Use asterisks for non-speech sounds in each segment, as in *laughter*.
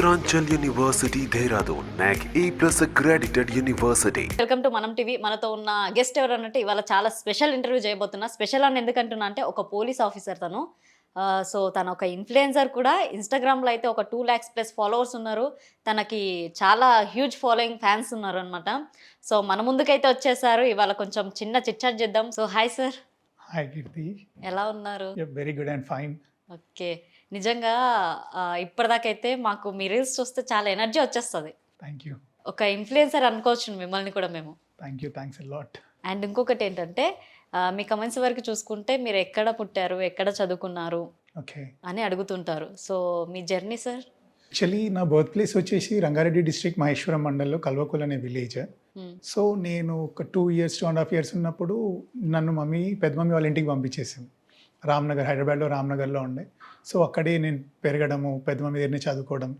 Uttaranchal University, Dehradun, NAC A plus accredited university. Welcome to Manam TV మనతో ఉన్న guest ఎవరన్నట్టు ఇవాళ చాలా special interview చేయబోతున్నా. Special అని ఎందుకంటున్నా అంటే ఒక పోలీస్ ఆఫీసర్ తను. సో తను ఒక ఇన్ఫ్లుయెన్సర్ కూడా. ఇన్స్టాగ్రామ్లో అయితే ఒక టూ ల్యాక్స్ ప్లస్ ఫాలోవర్స్ ఉన్నారు. తనకి చాలా హ్యూజ్ ఫాలోయింగ్ ఫ్యాన్స్ ఉన్నారు అనమాట సో మన ముందుకైతే వచ్చేసారు. ఇవాళ కొంచెం చిన్న చిట్చాట్ చేద్దాం. So hi sir hi Keerthi ఎలా ఉన్నారు? Very good and fine okay. నిజంగా ఆ, ఇప్పటిదాకైతే మాకు మీ రీల్స్ చూస్తే చాలా ఎనర్జీ వచ్చేస్తుంది. Thank you. ఒక ఇన్ఫ్లుయెన్సర్ అనుకోవచ్చు మిమ్మల్ని కూడా మేము. Thank you. Thanks lot. And ఇంకొకటి ఏంటంటే ఆ, మీ కమెంట్స్ వరకు చూసుకుంటే మీరు ఎక్కడ పుట్టారు ఎక్కడ చదువుకున్నారు ఓకే. అని అడుగుతుంటారు. సో మీ జర్నీ సార్? యాక్చువల్లీ నా బర్త్ ప్లేస్ వచ్చేసి రంగారెడ్డి డిస్ట్రిక్ట్ మహేశ్వరం మండలంలో కల్వకుల్ అనే విలేజ్. సో నేను ఒక two years two and half years ఉన్నప్పుడు నన్ను మమ్మీ పెద్ద మమ్మీ వాళ్ళ ఇంటికి పంపించేసింది. రామ్నగర్ హైదరాబాద్లో రామ్నగర్లో ఉండే. సో అక్కడే నేను పెరగడము పెద్ద మమ్మీ దగ్గరనే చదువుకోవడం.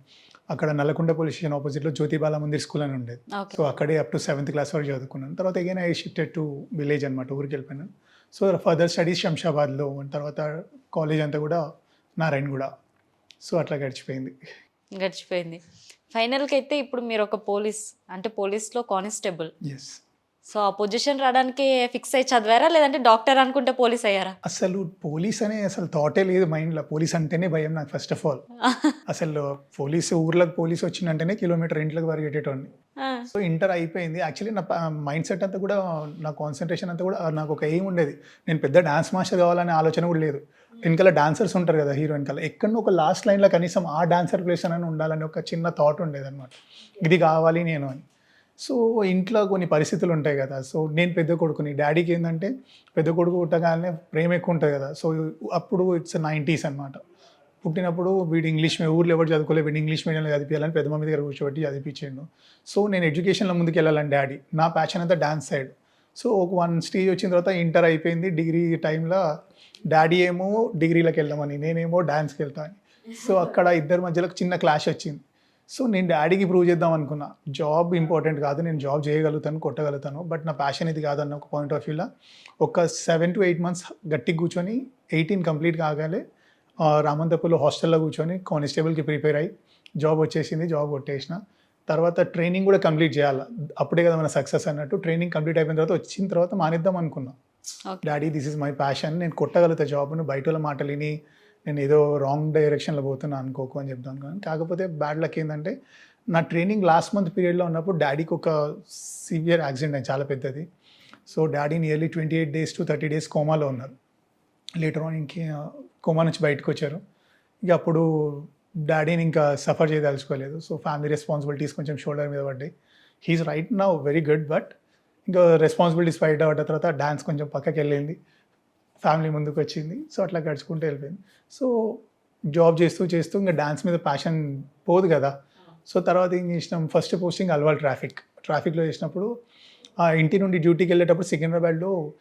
అక్కడ నల్లకొండ పోలీస్ స్టేషన్ ఆపోజిట్లో జ్యోతిబాల మందిర్ స్కూల్ అని ఉండేది. సో అక్కడే అప్ టు సెవెంత్ క్లాస్ వరకు చదువుకున్నాను. తర్వాత again I shifted to village అనమాట ఊరికి వెళ్ళిపోయాను. సో ఫర్దర్ స్టడీస్ శంషాబాద్లో తర్వాత కాలేజ్ అంతా కూడా నారాయణగూడ సో అట్లా గడిచిపోయింది. గడిచిపోయింది. ఫైనల్కి అయితే ఇప్పుడు మీరు ఒక పోలీస్ అంటే పోలీస్లో కానిస్టేబుల్. ఎస్ సో ఆ పొజిషన్ రావడానికి ఫిక్స్ అయ్యి చదివారా? లేదంటే డాక్టర్ అనుకుంటే పోలీస్ అయ్యారా? అసలు పోలీస్ అనే అసలు థాటే లేదు మైండ్లో. పోలీస్ అంటేనే భయం నాకు ఫస్ట్ ఆఫ్ ఆల్ అసలు పోలీసు ఊర్లకు పోలీస్ వచ్చిందంటేనే కిలోమీటర్ ఇంట్లోకి పరిగెట్టేటోని ఆ, సో ఇంటర్ అయిపోయింది. యాక్చువల్లీ నా మైండ్ సెట్ అంతా కూడా నా కాన్సన్ట్రేషన్ అంతా కూడా నాకు ఒక ఎయిమ్ ఉండేది. నేను పెద్ద డాన్స్ మాస్టర్ కావాలనే ఆలోచన కూడా లేదు. వెనకాల డాన్సర్స్ ఉంటారు కదా హీరో వెనకాల. ఎక్కడో ఒక లాస్ట్ లైన్లో కనీసం ఆ డాన్సర్ ప్లేస్ అని ఉండాలని ఒక చిన్న థాట్ ఉండేది అనమాట ఇది కావాలి నేను అని. సో ఇంట్లో కొన్ని పరిస్థితులు ఉంటాయి కదా. సో నేను పెద్ద కొడుకుని డాడీకి ఏంటంటే పెద్ద కొడుకు పుట్టగానే ప్రేమ ఎక్కువ ఉంటుంది కదా. సో అప్పుడు ఇట్స్ నైంటీస్ అనమాట పుట్టినప్పుడు వీడు ఇంగ్లీష్ మీ ఊర్లో ఎవరు చదువుకోలేదు వీడు ఇంగ్లీష్ మీడియంలో చదివించాలని పెద్ద మమ్మీ దగ్గర కూర్చోబెట్టి చదివించాడు సో నేను ఎడ్యుకేషన్లో ముందుకు వెళ్ళాలని డాడీ. నా ప్యాషన్ అంతా డాన్స్ సైడ్ సో ఒక వన్ స్టేజ్ వచ్చిన తర్వాత ఇంటర్ అయిపోయింది. డిగ్రీ టైంలో డాడీ ఏమో డిగ్రీలోకి వెళ్దామని నేనేమో డాన్స్కి వెళ్తాను సో అక్కడ ఇద్దరి మధ్యలో చిన్న క్లాష్ వచ్చింది. సో నేను డాడీకి ప్రూవ్ చేద్దాం అనుకున్నా. జాబ్ ఇంపార్టెంట్ కాదు నేను జాబ్ చేయగలుగుతాను కొట్టగలుగుతాను బట్ నా ప్యాషన్ ఇది కాదన్న ఒక పాయింట్ ఆఫ్ వ్యూలో ఒక సెవెన్ టు ఎయిట్ మంత్స్ గట్టిగా కూర్చొని ఎయిటీన్ కంప్లీట్ కాగానే రామంతపూర్లో హాస్టల్లో కూర్చొని కానిస్టేబుల్కి ప్రిపేర్ అయ్యి జాబ్ వచ్చేసింది జాబ్ కొట్టేసిన. తర్వాత ట్రైనింగ్ కూడా కంప్లీట్ చేయాలి? అప్పుడే కదా మన సక్సెస్ అన్నట్టు ట్రైనింగ్ కంప్లీట్ అయిపోయిన తర్వాత వచ్చిన తర్వాత మానేద్దాం అనుకున్నా. Daddy this is my passion నేను కొట్టగలుగుతా జాబ్ను బయట వాళ్ళ మాటలు విని నేను ఏదో రాంగ్ డైరెక్షన్లో పోతున్నా అనుకోకు అని చెప్తాను కానీ కాకపోతే బ్యాడ్ లక్ ఏంటంటే నా ట్రైనింగ్ లాస్ట్ మంత్ పీరియడ్లో ఉన్నప్పుడు డాడీకి ఒక సివియర్ యాక్సిడెంట్ అయింది చాలా పెద్దది. So daddy nearly twenty eight days to thirty days కోమాలో ఉన్నారు. లేటర్ ఆన్ ఇంకే కోమా నుంచి బయటకు వచ్చారు. ఇక అప్పుడు డాడీని ఇంకా సఫర్ చేయదలుచుకోలేదు. సో ఫ్యామిలీ రెస్పాన్సిబిలిటీస్ కొంచెం షోల్డర్ మీద పడ్డాయి. హీఈస్ రైట్ నా వెరీ గుడ్ బట్ ఇంకా రెస్పాన్సిబిలిటీస్ బయట పడ్డ తర్వాత డాన్స్ కొంచెం పక్కకి వెళ్ళింది ఫ్యామిలీ ముందుకు వచ్చింది. సో అట్లా గడుచుకుంటూ వెళ్ళిపోయింది. సో జాబ్ చేస్తూ చేస్తూ ఇంకా డాన్స్ మీద ప్యాషన్ పోదు కదా. సో తర్వాత ఏం చేసినాం? First posting Alwal traffic. ట్రాఫిక్లో చేసినప్పుడు ఆ ఇంటి నుండి డ్యూటీకి వెళ్ళేటప్పుడు సికింద్రాబాద్లో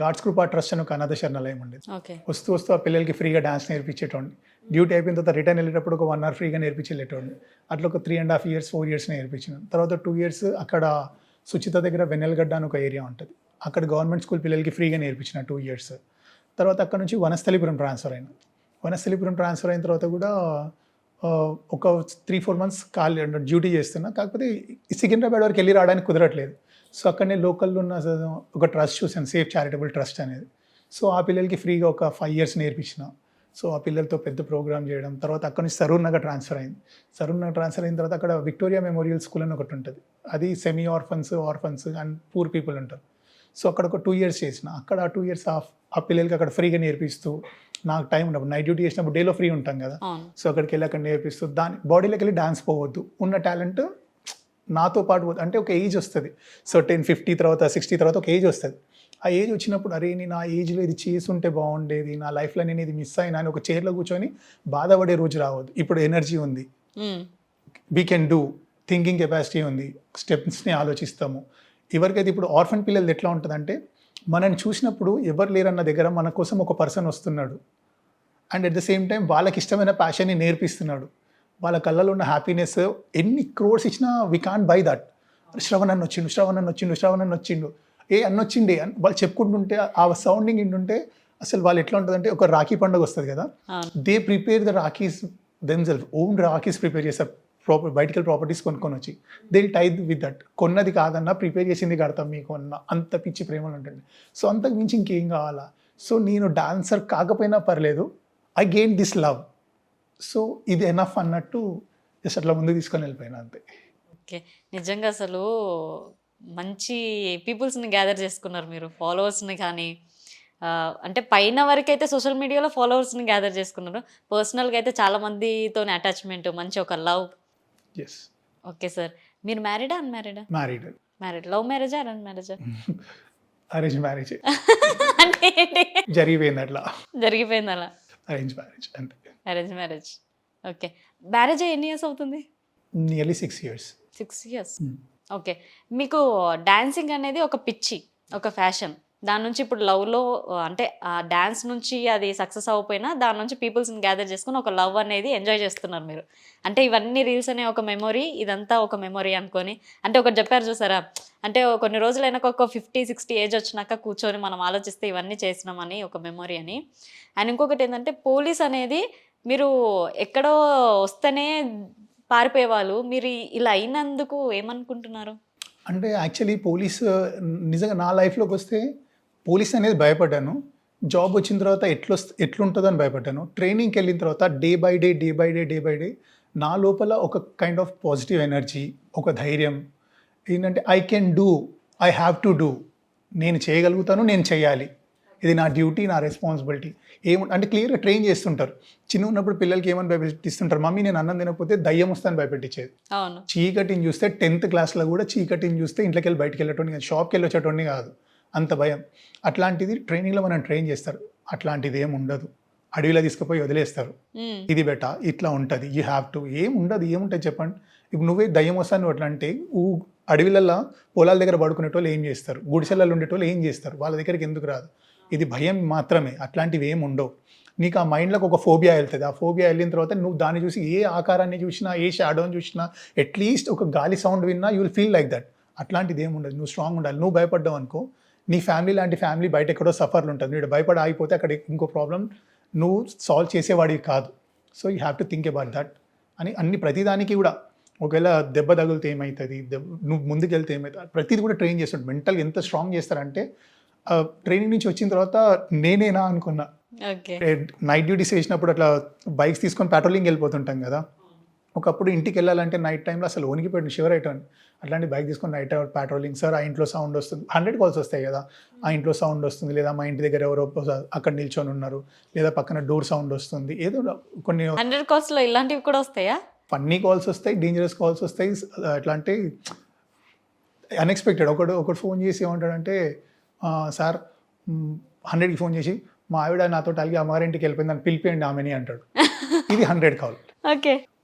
గాడ్స్ కృపా ట్రస్ట్ అని ఒక అనాథ శరణాలయం ఉండేది. వస్తూ వస్తూ ఆ పిల్లలకి ఫ్రీగా డాన్స్ నేర్పించేటోండి డ్యూటీ అయిపోయిన తర్వాత రిటర్న్ వెళ్ళేటప్పుడు ఒక వన్ అవర్ ఫ్రీగా నేర్పించి వెళ్ళేటోండి అట్లా ఒక three and half years four years నేర్పించిన. తర్వాత టూ ఇయర్స్ అక్కడ సుచిత దగ్గర వెన్నెలగడ్డ అని ఒక ఏరియా ఉంటుంది. అక్కడ గవర్నమెంట్ స్కూల్ పిల్లలకి ఫ్రీగా నేర్పించిన టూ ఇయర్స్ తర్వాత అక్కడ నుంచి వనస్థలిపురం ట్రాన్స్ఫర్ అయిన వనస్థలిపురం ట్రాన్స్ఫర్ అయిన తర్వాత కూడా ఒక three four months call duty చేస్తున్నా. కాకపోతే సికింద్రాబాద్ వరకు వెళ్ళి రావడానికి కుదరట్లేదు. సో అక్కడనే లోకల్లో ఉన్న ఒక ట్రస్ట్ చూసాను సేఫ్ చారిటబుల్ ట్రస్ట్ అనేది. సో ఆ పిల్లలకి ఫ్రీగా ఒక ఫైవ్ ఇయర్స్ నేర్పించిన. సో ఆ పిల్లలతో పెద్ద ప్రోగ్రామ్ చేయడం. తర్వాత అక్కడ నుంచి సరూర్ నగర్ ట్రాన్స్ఫర్ అయింది. సరూర్ నగర్ ట్రాన్స్ఫర్ అయిన తర్వాత అక్కడ విక్టోరియా మెమోరియల్ స్కూల్ అని ఒకటి ఉంటుంది. అది semi orphans orphans and poor people ఉంటారు. సో అక్కడ ఒక టూ ఇయర్స్ చేసిన. అక్కడ ఆ టూ ఇయర్స్ ఆఫ్ ఆ పిల్లలకి అక్కడ ఫ్రీగా నేర్పిస్తూ నాకు టైం ఉన్నప్పుడు నైట్ డ్యూటీ చేసినప్పుడు డేలో ఫ్రీ ఉంటాం కదా. సో అక్కడికి వెళ్ళి అక్కడ నేర్పిస్తూ దాని బాడీలోకి వెళ్ళి డాన్స్ పోవద్దు. ఉన్న టాలెంట్ నాతో పాటు అంటే ఒక ఏజ్ వస్తుంది. సో టెన్ ఫిఫ్టీ తర్వాత సిక్స్టీ తర్వాత ఒక ఏజ్ వస్తుంది. ఆ ఏజ్ వచ్చినప్పుడు అరే నేను ఆ ఏజ్లో ఇది చేసుంటే బాగుండేది నా లైఫ్లో నేను ఇది మిస్ అయినా అని ఒక చైర్లో కూర్చొని బాధపడే రోజు రావద్దు. ఇప్పుడు ఎనర్జీ ఉంది. We can do thinking capacity ఉంది. స్టెప్స్ని ఆలోచిస్తాము. ఎవరికైతే ఇప్పుడు ఆర్ఫన్ పిల్లలు ఎట్లా ఉంటుందంటే మనని చూసినప్పుడు ఎవరు లేరన్న దగ్గర మన కోసం ఒక పర్సన్ వస్తున్నాడు. And at the same time వాళ్ళకి ఇష్టమైన ప్యాషన్ని నేర్పిస్తున్నాడు. వాళ్ళ కళ్ళలో ఉన్న హ్యాపీనెస్ ఎన్ని క్రోర్స్ ఇచ్చినా we can't buy that Shravan అన్న వచ్చిండు శ్రవణ్ అన్న వచ్చిండు శ్రవణ్ అన్న వచ్చిండు. ఏ అన్న వచ్చిండే? అని వాళ్ళు చెప్పుకుంటుంటే ఆ సౌండింగ్ ఇంటుంటే అసలు వాళ్ళు ఎట్లా ఉంటుందంటే ఒక రాఖీ పండుగ వస్తుంది కదా. They prepare the rakhis themselves own rakhis prepare చేస్తారు. ప్రాపర్ బయటికి ప్రాపర్టీస్ కొనుక్కొని వచ్చి దే టై విత్ దట్ కొన్నది కాదన్నా ప్రిపేర్ చేసింది కడతాం మీకు అన్న అంత పిచ్చి ప్రేమలు ఉంటుంది. సో అంతకు మించి ఇంకేం కావాలా? సో నేను డాన్సర్ కాకపోయినా పర్లేదు. I gain this love so ఇది ఎనఫ్ అన్నట్టు జస్ట్ అట్లా ముందుకు తీసుకొని వెళ్ళిపోయినా అంతే. ఓకే. నిజంగా అసలు మంచి పీపుల్స్ని గ్యాదర్ చేసుకున్నారు మీరు. ఫాలోవర్స్ని కానీ అంటే పైన వరకు అయితే సోషల్ మీడియాలో ఫాలోవర్స్ని గ్యాదర్ చేసుకున్నారు. పర్సనల్గా అయితే చాలామందితో అటాచ్మెంట్ మంచి ఒక లవ్ ఎస్ ఓకే సార్ మీరు మ్యారీడా అన్మ్యారీడా మ్యారీడ్ మ్యారీడ్ లవ్ మ్యారేజా అరేంజ్ మ్యారేజా అరేంజ్ మ్యారేజ్ అంటే ఏంటి జరిగిపోయింది అట్లా జరిగిపోయింది అలా అరేంజ్ మ్యారేజ్ అంతే. అరేంజ్ మ్యారేజ్ ఓకే మ్యారేజ్ ఎన్ని ఇయర్స్ అవుతుంది? Nearly six years six years okay మీకు డాన్సింగ్ అనేది ఒక పిచ్చి ఒక ఫ్యాషన్ దాని నుంచి ఇప్పుడు లవ్లో అంటే ఆ డ్యాన్స్ నుంచి అది సక్సెస్ అవ్వకపోయినా దాని నుంచి పీపుల్స్ని గ్యాదర్ చేసుకుని ఒక లవ్ అనేది ఎంజాయ్ చేస్తున్నారు మీరు. అంటే ఇవన్నీ రీల్స్ అనే ఒక మెమొరీ ఇదంతా ఒక మెమొరీ అనుకొని అంటే ఒకటి చెప్పారు చూసారా? అంటే కొన్ని రోజులైనా ఒక ఫిఫ్టీ సిక్స్టీ ఏజ్ వచ్చినాక కూర్చొని మనం ఆలోచిస్తే ఇవన్నీ చేసినామని ఒక మెమొరీ అని. అండ్ ఇంకొకటి ఏంటంటే పోలీస్ అనేది మీరు ఎక్కడో వస్తేనే పారిపోయేవాళ్ళు. మీరు ఇలా అయినందుకు ఏమనుకుంటున్నారు? అంటే యాక్చువల్లీ పోలీస్ నిజంగా నా లైఫ్లోకి వస్తే పోలీస్ అనేది భయపడ్డాను. జాబ్ వచ్చిన తర్వాత ఎట్లా ఎట్లుంటుందో అని భయపడ్డాను. ట్రైనింగ్కి వెళ్ళిన తర్వాత day by day day by day day by day నా లోపల ఒక కైండ్ ఆఫ్ పాజిటివ్ ఎనర్జీ ఒక ధైర్యం. ఏంటంటే I can do I have to do. నేను చేయగలుగుతాను నేను చేయాలి. ఇది నా డ్యూటీ నా రెస్పాన్సిబిలిటీ. ఏం అంటే క్లియర్గా ట్రైన్ చేస్తుంటారు. చిన్న ఉన్నప్పుడు పిల్లలకి ఏమని భయపెట్టిస్తుంటారు? మమ్మీ నేను అన్నం తినకపోతే దయ్యం వస్తాను భయపెట్టించేది చీకటిని చూస్తే టెన్త్ క్లాస్లో కూడా చీకటిని చూస్తే ఇంట్లోకి వెళ్ళి బయటికి వెళ్ళటోని కాదు షాప్కి వెళ్ళి వచ్చేటోని కాదు. అంత భయం. అట్లాంటిది ట్రైనింగ్లో మనం ట్రైన్ చేస్తారు. అట్లాంటిది ఏం ఉండదు. అడవిలో తీసుకుపోయి వదిలేస్తారు. ఇది బెట ఇట్లా ఉంటుంది. యూ హ్యావ్ టు ఏం ఉండదు ఏముంటుంది చెప్పండి. ఇప్పుడు నువ్వే దయ్యం వస్తాను నువ్వు అట్లా అంటే ఊ అడవిలల్లో పొలాల దగ్గర పడుకునేటోళ్ళు ఏం చేస్తారు? గుడిసెలలో ఉండేటోళ్ళు ఏం చేస్తారు? వాళ్ళ దగ్గరికి ఎందుకు రాదు? ఇది భయం మాత్రమే. అట్లాంటివి ఏం ఉండవు. నీకు ఆ మైండ్లోకి ఒక ఫోబియా వెళ్తుంది. ఆ ఫోబియా వెళ్ళిన తర్వాత నువ్వు దాన్ని చూసి ఏ ఆకారాన్ని చూసినా ఏ షాడోని చూసినా అట్లీస్ట్ ఒక గాలి సౌండ్ విన్నా you will feel like that అట్లాంటిది ఏమి ఉండదు. నువ్వు స్ట్రాంగ్ ఉండాలి. నువ్వు భయపడ్డావు అనుకో నీ ఫ్యామిలీ లాంటి ఫ్యామిలీ బయట ఎక్కడో సఫర్లు ఉంటుంది నువ్వు భయపడి ఆగిపోతే అక్కడ ఇంకో ప్రాబ్లం నువ్వు సాల్వ్ చేసేవాడివి కాదు. So you have to think about that అని అన్ని ప్రతిదానికి కూడా ఒకవేళ దెబ్బ తగిలితే ఏమవుతుంది దెబ్బ నువ్వు ముందుకు వెళ్తే ఏమవుతుంది ప్రతిది కూడా ట్రైన్ చేస్తాడు. మెంటల్ ఎంత స్ట్రాంగ్ చేస్తారంటే ట్రైనింగ్ నుంచి వచ్చిన తర్వాత నేనేనా అనుకున్నా. నైట్ డ్యూటీస్ వేసినప్పుడు అట్లా బైక్స్ తీసుకొని పెట్రోలింగ్ వెళ్ళిపోతుంటాం కదా. ఒకప్పుడు ఇంటికి వెళ్ళాలంటే నైట్ టైంలో అసలు వణికిపోయాడు షివర్ అయిటాను అట్లాంటి బైక్ తీసుకొని నైట్ పెట్రోలింగ్ సార్ ఆ ఇంట్లో సౌండ్ వస్తుంది. హండ్రెడ్ కాల్స్ వస్తాయి కదా. ఆ ఇంట్లో సౌండ్ వస్తుంది. లేదా మా ఇంటి దగ్గర ఎవరో అక్కడ నిల్చొని ఉన్నారు. లేదా పక్కన డోర్ సౌండ్ వస్తుంది. ఏదో కొన్ని హండ్రెడ్ కాస్ట్లో ఇలాంటివి కూడా వస్తాయా? ఫన్నీ కాల్స్ వస్తాయి డేంజరస్ కాల్స్ వస్తాయి ఎట్లా అంటే అన్ఎక్స్పెక్టెడ్ ఒకడు ఒకడు ఫోన్ చేసి ఏమంటాడంటే "ఆ, సార్ హండ్రెడ్కి ఫోన్ చేసి మా ఆవిడ నాతో అలిగి అమ్మగారింటికి వెళ్ళిపోయింది అని పిలిపియండి ఆమెని అంటాడు. *laughs* ఇది హండ్రెడ్ కాల్ ఓకే.